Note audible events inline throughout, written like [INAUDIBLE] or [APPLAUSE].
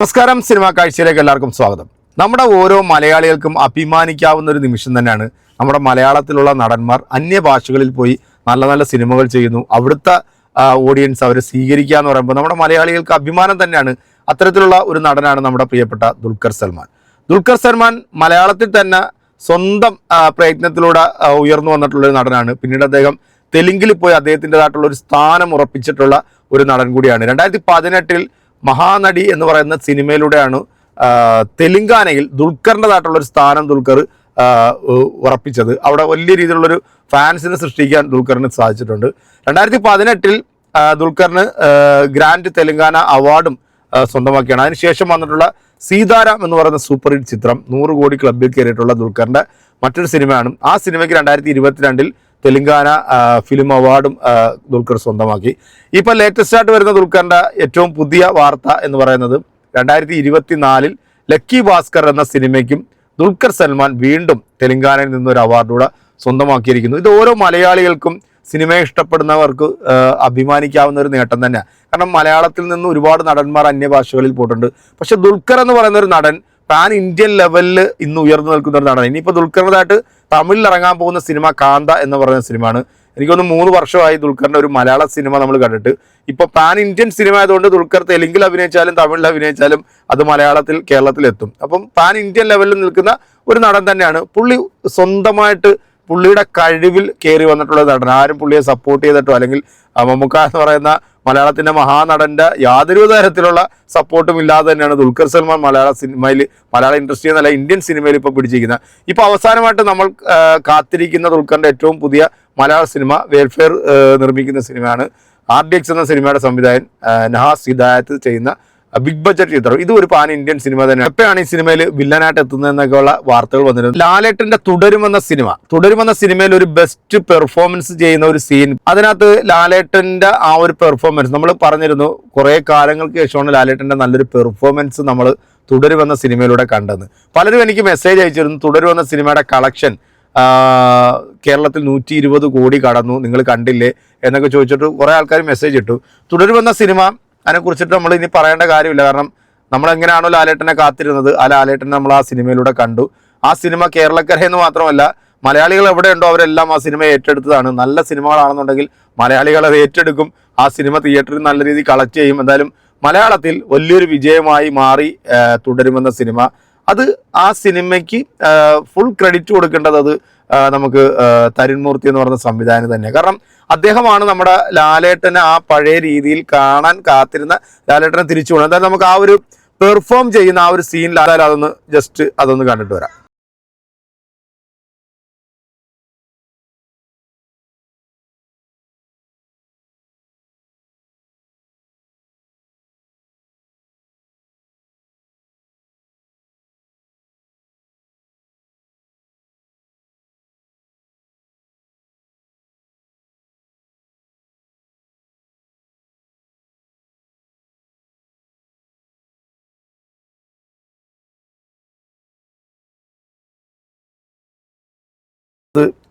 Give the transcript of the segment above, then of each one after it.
നമസ്കാരം സിനിമാ കാഴ്ചയിലേക്ക് എല്ലാവർക്കും സ്വാഗതം. നമ്മുടെ ഓരോ മലയാളികൾക്കും അഭിമാനിക്കാവുന്ന ഒരു നിമിഷം തന്നെയാണ് നമ്മുടെ മലയാളത്തിലുള്ള നടന്മാർ അന്യഭാഷകളിൽ പോയി നല്ല നല്ല സിനിമകൾ ചെയ്യുന്നു. അവിടുത്തെ ഓഡിയൻസ് അവരെ സ്വീകരിക്കുക എന്ന് പറയുമ്പോൾ നമ്മുടെ മലയാളികൾക്ക് അഭിമാനം തന്നെയാണ് അത്തരത്തിലുള്ള ഒരു നടനാണ് നമ്മുടെ പ്രിയപ്പെട്ട ദുൽഖർ സൽമാൻ. ദുൽഖർ സൽമാൻ മലയാളത്തിൽ തന്നെ സ്വന്തം പ്രയത്നത്തിലൂടെ ഉയർന്നു വന്നിട്ടുള്ള ഒരു നടനാണ്. പിന്നീട് അദ്ദേഹം തെലുങ്കിൽ പോയി അദ്ദേഹത്തിന്റെതായിട്ടുള്ള ഒരു സ്ഥാനം ഉറപ്പിച്ചിട്ടുള്ള ഒരു നടൻ കൂടിയാണ്. രണ്ടായിരത്തി പതിനെട്ടിൽ മഹാനടി എന്ന് പറയുന്ന സിനിമയിലൂടെയാണ് തെലുങ്കാനയിൽ ദുൽഖറിന്റെതായിട്ടുള്ള ഒരു സ്ഥാനം ദുൽഖർ ഉറപ്പിച്ചത്. അവിടെ വലിയ രീതിയിലുള്ളൊരു ഫാൻസിനെ സൃഷ്ടിക്കാൻ ദുൽഖറിന് സാധിച്ചിട്ടുണ്ട്. രണ്ടായിരത്തി പതിനെട്ടിൽ ദുൽഖറിന് ഗ്രാൻഡ് തെലുങ്കാന അവാർഡും സ്വന്തമാക്കിയാണ്. അതിനുശേഷം വന്നിട്ടുള്ള സീതാരാം എന്ന് പറയുന്ന സൂപ്പർ ഹിറ്റ് ചിത്രം നൂറ് കോടി ക്ലബിൽ കയറിയിട്ടുള്ള ദുൽഖറിന്റെ മറ്റൊരു സിനിമയാണ്. ആ സിനിമയ്ക്ക് രണ്ടായിരത്തി ഇരുപത്തിരണ്ടിൽ തെലുങ്കാന ഫിലിം അവാർഡും ദുൽഖർ സ്വന്തമാക്കി. ഇപ്പൊ ലേറ്റസ്റ്റ് ആയിട്ട് വരുന്ന ദുൽഖറിന്റെ ഏറ്റവും പുതിയ വാർത്ത എന്ന് പറയുന്നത് രണ്ടായിരത്തി ഇരുപത്തിനാലിൽ ലക്കി ഭാസ്കർ എന്ന സിനിമയ്ക്കും ദുൽഖർ സൽമാൻ വീണ്ടും തെലുങ്കാനയിൽ നിന്നൊരു അവാർഡൂടെ സ്വന്തമാക്കിയിരിക്കുന്നു. ഇത് ഓരോ മലയാളികൾക്കും സിനിമയെ ഇഷ്ടപ്പെടുന്നവർക്ക് അഭിമാനിക്കാവുന്ന ഒരു നേട്ടം തന്നെയാണ് കാരണം മലയാളത്തിൽ നിന്ന് ഒരുപാട് നടന്മാർ അന്യഭാഷകളിൽ പോയിട്ടുണ്ട്. പക്ഷെ ദുൽഖർ എന്ന് പറയുന്ന ഒരു നടൻ പാൻ ഇന്ത്യൻ ലെവലിൽ ഇന്ന് ഉയർന്നു നിൽക്കുന്ന ഒരു നടനാണ് ഇനിയിപ്പോൾ ദുൽഖറിന്റെതായിട്ട് തമിഴിൽ ഇറങ്ങാൻ പോകുന്ന സിനിമ കാന്ത എന്ന് പറയുന്ന സിനിമയാണ്. എനിക്കൊന്ന് മൂന്ന് വർഷമായി ദുൽഖറിന്റെ ഒരു മലയാള സിനിമ നമ്മൾ കണ്ടിട്ട്. ഇപ്പൊ പാൻ ഇന്ത്യൻ സിനിമ ആയതുകൊണ്ട് ദുൽഖർ തെലുങ്കിൽ അഭിനയിച്ചാലും തമിഴിൽ അഭിനയിച്ചാലും അത് മലയാളത്തിൽ കേരളത്തിൽ എത്തും അപ്പം പാൻ ഇന്ത്യൻ ലെവലിൽ നിൽക്കുന്ന ഒരു നടൻ തന്നെയാണ്. പുള്ളി സ്വന്തമായിട്ട് പുള്ളിയുടെ കഴിവിൽ കയറി വന്നിട്ടുള്ള നടൻ. ആരും പുള്ളിയെ സപ്പോർട്ട് ചെയ്തിട്ടോ അല്ലെങ്കിൽ മമ്മുക്ക എന്ന് പറയുന്ന മലയാളത്തിന്റെ മഹാനടന്റെ യാതൊരു തരത്തിലുള്ള സപ്പോർട്ടും ഇല്ലാതെ തന്നെയാണ് ദുൽഖർ സൽമാൻ മലയാള സിനിമയിൽ മലയാള ഇൻഡസ്ട്രി എന്നല്ല ഇന്ത്യൻ സിനിമയിൽ ഇപ്പോൾ പിടിച്ചിരിക്കുന്നത്. ഇപ്പൊ അവസാനമായിട്ട് നമ്മൾ കാത്തിരിക്കുന്ന ദുൽഖറിന്റെ ഏറ്റവും പുതിയ മലയാള സിനിമ വെൽഫെയർ നിർമ്മിക്കുന്ന സിനിമയാണ്. ആർ ഡി എക്സ് എന്ന സിനിമയുടെ സംവിധായകൻ നഹാസ് ഹിദായത്ത് ചെയ്യുന്ന ബിഗ് ബഡ്ജറ്റ് ചിത്രം. ഇത് ഒരു പാൻ ഇന്ത്യൻ സിനിമ തന്നെയാണ്. എപ്പോഴാണ് ഈ സിനിമയിൽ വില്ലനായിട്ട് എത്തുന്നതെന്നൊക്കെയുള്ള വാർത്തകൾ വന്നിരുന്നത്? ലാലേട്ടന്റെ തുടരുമെന്ന സിനിമ തുടരുമെന്ന സിനിമയിൽ ഒരു ബെസ്റ്റ് പെർഫോമൻസ് ചെയ്യുന്ന ഒരു സീൻ അതിനകത്ത് ലാലേട്ടന്റെ ആ ഒരു പെർഫോമൻസ് നമ്മൾ പറഞ്ഞിരുന്നു കുറെ കാലങ്ങൾക്ക് ശേഷമാണ് ലാലേട്ടന്റെ നല്ലൊരു പെർഫോമൻസ് നമ്മൾ തുടരുമെന്ന സിനിമയിലൂടെ കണ്ടത്. പലരും എനിക്ക് മെസ്സേജ് അയച്ചിരുന്നു തുടരുമെന്ന സിനിമയുടെ കളക്ഷൻ കേരളത്തിൽ നൂറ്റി ഇരുപത് കോടി കടന്നു നിങ്ങൾ കണ്ടില്ലേ? എന്നൊക്കെ ചോദിച്ചിട്ട് കുറേ ആൾക്കാർ മെസ്സേജ് ഇട്ടു. തുടരുമെന്ന സിനിമ അതിനെക്കുറിച്ചിട്ട് നമ്മൾ ഇനി പറയേണ്ട കാര്യമില്ല. കാരണം നമ്മൾ എങ്ങനെയാണോ ലാലേട്ടനെ കാത്തിരുന്നത് ആ ലാലേട്ടനെ നമ്മൾ ആ സിനിമയിലൂടെ കണ്ടു. ആ സിനിമ കേരളക്കരയെന്ന് മാത്രമല്ല മലയാളികൾ എവിടെയുണ്ടോ അവരെല്ലാം ആ സിനിമ ഏറ്റെടുത്തതാണ്. നല്ല സിനിമകളാണെന്നുണ്ടെങ്കിൽ മലയാളികൾ അത് ഏറ്റെടുക്കും. ആ സിനിമ തിയേറ്ററിൽ നല്ല രീതിയിൽ കളക്ട് ചെയ്യും. എന്തായാലും മലയാളത്തിൽ വലിയൊരു വിജയമായി മാറി തുടരുമെന്ന സിനിമ. അത് ആ സിനിമയ്ക്ക് ഫുൾ ക്രെഡിറ്റ് കൊടുക്കേണ്ടത് അത് നമുക്ക് തരുൺമൂർത്തി തരുൺ മൂർത്തി എന്ന് പറയുന്ന സംവിധാനം തന്നെ കാരണം അദ്ദേഹമാണ് നമ്മുടെ ലാലേട്ടനെ ആ പഴയ രീതിയിൽ കാണാൻ കാത്തിരുന്ന ലാലേട്ടനെ തിരിച്ചു കൊണ്ടു എന്തായാലും നമുക്ക് ആ ഒരു പെർഫോം ചെയ്യുന്ന ആ ഒരു സീനിൽ അതൊന്ന് ജസ്റ്റ് അതൊന്ന് കണ്ടിട്ട് വരാം.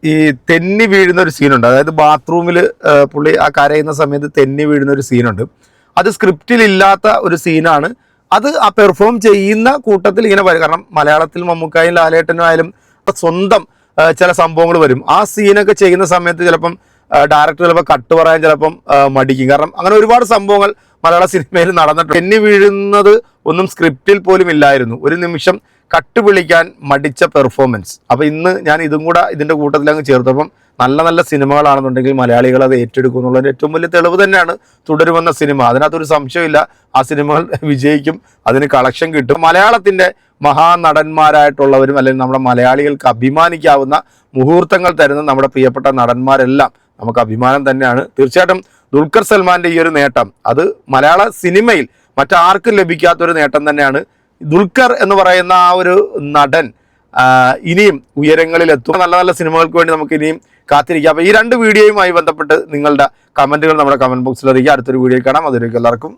ഈ തെന്നി വീഴുന്ന ഒരു സീനുണ്ട് അതായത് ബാത്റൂമിൽ പുള്ളി ആ കരയുന്ന സമയത്ത് തെന്നി വീഴുന്ന ഒരു സീനുണ്ട് അത് സ്ക്രിപ്റ്റിൽ ഇല്ലാത്ത ഒരു സീനാണ് അത് ആ പെർഫോം ചെയ്യുന്ന കൂട്ടത്തിൽ ഇങ്ങനെ വരും. കാരണം മലയാളത്തിൽ മമ്മൂക്കായും ലാലേട്ടനും ആയാലും സ്വന്തം ചില സംഭവങ്ങൾ വരും. ആ സീനൊക്കെ ചെയ്യുന്ന സമയത്ത് ചിലപ്പം ഡയറക്ടർ ചിലപ്പോൾ കട്ട് പറയാൻ ചിലപ്പം മടിക്കും. കാരണം അങ്ങനെ ഒരുപാട് സംഭവങ്ങൾ മലയാള സിനിമയിൽ നടന്നിട്ടുണ്ട്. തെന്നി വീഴുന്നത് ഒന്നും സ്ക്രിപ്റ്റിൽ പോലും ഇല്ലായിരുന്നു. ഒരു നിമിഷം കട്ട് വിളിക്കാൻ മടിച്ച പെർഫോമൻസ് അപ്പോൾ ഇന്ന് ഞാൻ ഇതും കൂടെ ഇതിന്റെ കൂട്ടത്തിൽ അങ്ങ് ചേർത്തപ്പം നല്ല നല്ല സിനിമകളാണെന്നുണ്ടെങ്കിൽ മലയാളികൾ അത് ഏറ്റെടുക്കും എന്നുള്ളതിന്റെ ഏറ്റവും വലിയ തെളിവ് തന്നെയാണ് തുടരുമെന്ന സിനിമ. അതിനകത്തൊരു സംശയമില്ല. ആ സിനിമകൾ [LAUGHS] വിജയിക്കും അതിന് കളക്ഷൻ കിട്ടും. മലയാളത്തിന്റെ മഹാനടന്മാരായിട്ടുള്ളവരും അല്ലെങ്കിൽ നമ്മുടെ മലയാളികൾക്ക് അഭിമാനിക്കാവുന്ന മുഹൂർത്തങ്ങൾ തരുന്ന നമ്മുടെ പ്രിയപ്പെട്ട നടന്മാരെല്ലാം നമുക്ക് അഭിമാനം തന്നെയാണ്. തീർച്ചയായിട്ടും ദുൽഖർ സൽമാന്റെ ഈ ഒരു നേട്ടം അത് മലയാള സിനിമയിൽ മറ്റാർക്കും ലഭിക്കാത്തൊരു നേട്ടം തന്നെയാണ് ദുൽഖർ എന്ന് പറയുന്ന ആ ഒരു നടൻ ഇനിയും ഉയരങ്ങളിൽ എത്തും നല്ല നല്ല സിനിമകൾക്ക് വേണ്ടി നമുക്ക് ഇനിയും കാത്തിരിക്കാം. അപ്പോൾ ഈ രണ്ട് വീഡിയോയുമായി ബന്ധപ്പെട്ട് നിങ്ങളുടെ കമന്റുകൾ നമ്മുടെ കമന്റ് ബോക്സിൽ അറിയിക്കുക. അടുത്തൊരു വീഡിയോ കാണാം. അതിലേക്ക് എല്ലാവർക്കും